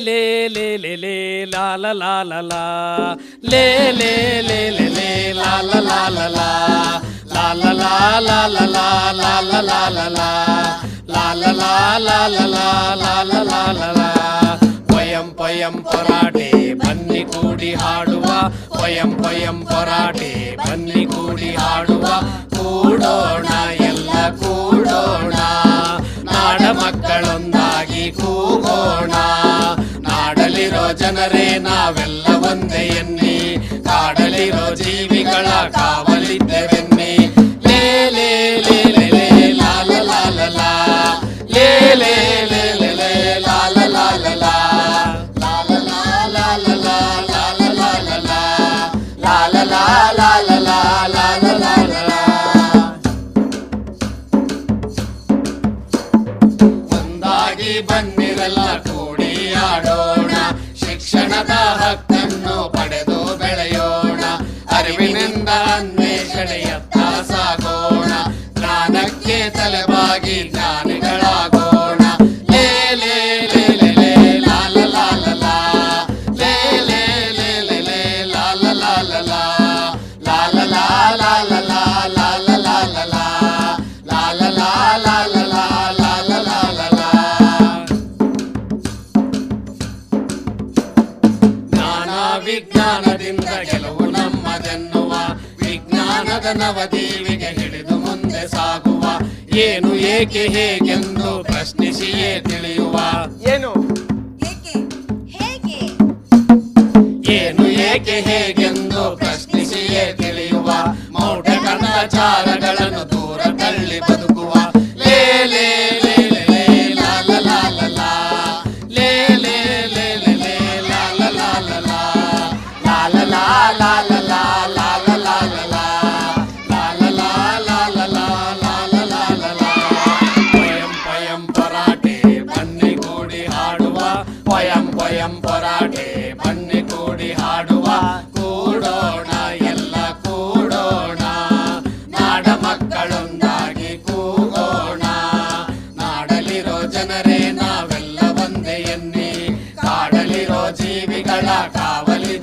ಲೇ ಲೇ ಲೇ ಲೇ ಲಾ ಲಾ ಲಾ ಲಾ ಲಾ ಲೇ ಲೇ ಲೇ ಲೇ ಲೇ ಲಾ ಲಾ ಲಾ ಲಾ ಲಾ ಲಾ ಲಾ ಲಾ ಲಾ ಲಾ ಲಾ ಲಾ ಲಾ ಲಾ ಪಯಂ ಪಯಂ ಪರಾಟೆ ಬನ್ನಿ ಕೂಡಿ ಹಾಡುವ ಪಯಂ ಪಯಂ ಪರಾಟೆ ಬನ್ನಿ ಕೂಡಿ ಹಾಡುವ ಕೂಡೋಣ ಎಲ್ಲ ಕೂಡೋಣ ನಾಡ ಮಕ್ಕಳೊಂದಾಗಿ ನಾಡಲಿರೋ ಜನರೇ ನಾವೆಲ್ಲ ಒಂದೇ ಎನ್ನಿ ಕಾಡಲಿರೋ ಜೀವಿಗಳ ಕಾವಲಿದ್ದೇವೆನ್ನಿ ಲೇ ಲೇ ಲೇ ಲೇ ಲೇ ಲಾಲ ಲಾಲ ಲಾ ಲೇ ಲೇ ಲೇ ಲೇ ಲೇ ಲಾಲ ಲಾಲ ಲಾ ಲಾಲ ಲಾಲ ಲಾಲ ಲಾಲ ಲಾಲ ಲಾ ಲಾಲ ಲಾಲ ಲಾಲ ಲಾಲ ಲಾಲ ಲಾ ಒಂದಾಗಿ ಬನ್ನಿರಲ್ಲ ಕೂಡಿ ಆಡೋ ಶಿಕ್ಷಣದ ಹಕ್ಕನ್ನು ಪಡೆದು ಬೆಳೆಯೋಣ. ಅರಿವಿನಿಂದ ಅನ್ವೇಷಣೆಯತ್ತ ಸಾಗೋಣ. ಜ್ಞಾನಕ್ಕೆ ತಲೆಬಾಗಿ ವಿಜ್ಞಾನದಿಂದ ಗೆಲುವು ನಮ್ಮದೆನ್ನುವ ವಿಜ್ಞಾನದ ನವದೀವಿಗೆ ಹಿಡಿದು ಮುಂದೆ ಸಾಗುವ ಏನು ಏಕೆ ಹೇಗೆಂದು ಪ್ರಶ್ನಿಸಿಯೇ ತಿಳಿಯುವ. ಏನು? ಏಕೆ? ಹೇಗೆ? ಏನು ಏಕೆ ಹೇಗೆಂದು ಪ್ರಶ್ನಿಸಿಯೇ ತಿಳಿಯುವ. ಮೌಢ ಕರ್ಣಾಚಾರಗಳನ್ನು ಎಂಪೊರಾಟೆ ಬನ್ನಿ ಕೂಡಿ ಹಾಡುವ, ಕೂಡೋಣ, ಎಲ್ಲ ಕೂಡೋಣ. ನಾಡ ಮಕ್ಕಳೊಂದಾಗಿ ಕೂಗೋಣ. ನಾಡಲಿರೋ ಜನರೇ, ನಾವೆಲ್ಲ ಒಂದೇ ಎನ್ನಿ. ಕಾಡಲಿರೋ ಜೀವಿಗಳ ಕಾವಲಿ